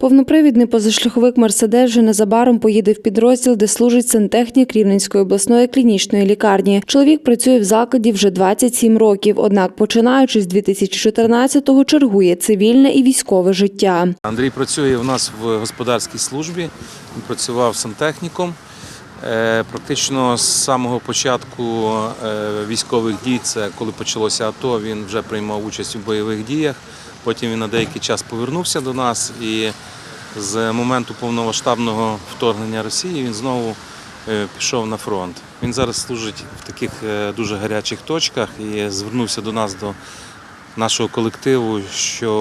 Повнопривідний позашляховик Мерседес вже незабаром поїде в підрозділ, де служить сантехнік Рівненської обласної клінічної лікарні. Чоловік працює в закладі вже 27 років, однак, починаючи з 2014-го, чергує цивільне і військове життя. Андрій працює у нас в господарській службі, він працював сантехніком. Е, Практично з самого початку е, військових дій, це коли почалося АТО, він вже приймав участь у бойових діях. Потім він на деякий час повернувся до нас і з моменту повномасштабного вторгнення Росії він знову е, пішов на фронт. Він зараз служить в таких е, дуже гарячих точках і звернувся до нас, до нашого колективу, що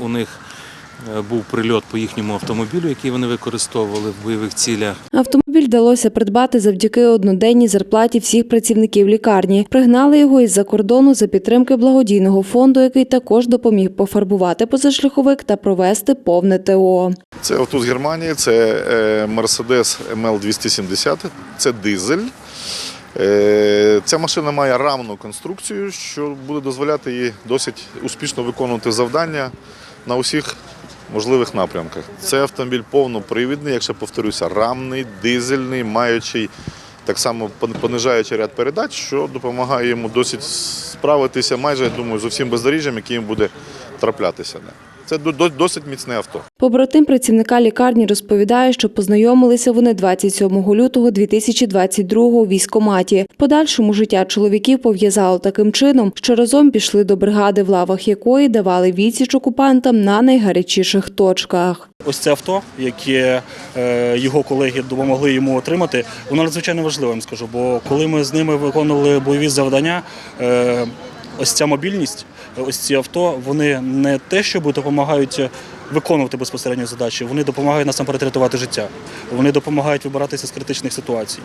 у них е, був прильот по їхньому автомобілю, який вони використовували в бойових цілях. Автомобіль вдалося придбати завдяки одноденній зарплаті всіх працівників лікарні. Пригнали його із-за кордону за підтримки благодійного фонду, який також допоміг пофарбувати позашляховик та провести повне ТО. Це авто з Германії, це е, Mercedes ML270, це дизель. Е, Ця машина має рамну конструкцію, що буде дозволяти їй досить успішно виконувати завдання на усіх можливих напрямках. Це автомобіль повнопривідний, якщо повторюся, рамний, дизельний, маючий так само пон- понижаючий ряд передач, що допомагає йому досить справитися майже, я думаю, з усім бездоріжжям, яким буде траплятися. Це до- до- досить міцне авто. Побратим працівника лікарні розповідає, що познайомилися вони 27 лютого 2022 у військкоматі. В Подальшому життя чоловіків пов'язало таким чином, що разом пішли до бригади, в лавах якої давали відсіч окупантам на найгарячіших точках. Ось це авто, яке е, його колеги допомогли йому отримати, воно надзвичайно я вам скажу. Бо коли ми з ними виконували бойові завдання, е, ось ця мобільність, ось ці авто, вони не те, що допомагають виконувати безпосередньо задачі, вони допомагають насамперед рятувати життя. Вони допомагають вибиратися з критичних ситуацій.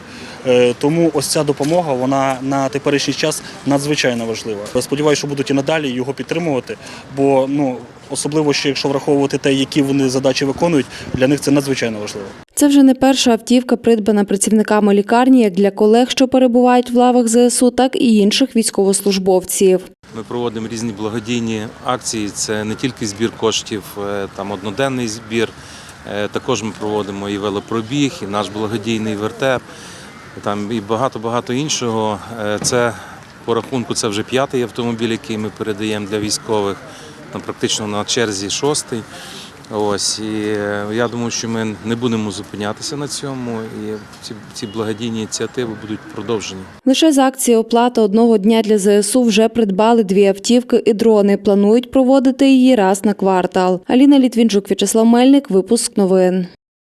Е, Тому ось ця допомога, вона на теперішній час надзвичайно важлива. Сподіваюся, що будуть і надалі його підтримувати, бо ну особливо ще якщо враховувати те, які вони задачі виконують, для них це надзвичайно важливо. Це вже не перша автівка, придбана працівниками лікарні, як для колег, що перебувають в лавах ЗСУ, так і інших військовослужбовців. Ми проводимо різні благодійні акції. Це не тільки збір коштів, е, там одноденний збір. Е, Також ми проводимо і велопробіг, і наш благодійний вертеп, там і багато-багато іншого. Е, Це по рахунку це вже п'ятий автомобіль, який ми передаємо для військових. Там практично на черзі шостий. Ось і е, я думаю, що ми не будемо зупинятися на цьому, і ці, ці благодійні ініціативи будуть продовжені. Лише з акції оплата одного дня для ЗСУ вже придбали дві автівки і дрони. Планують проводити її раз на квартал. Аліна Літвінчук, В'ячеслав Мельник. Випуск новин.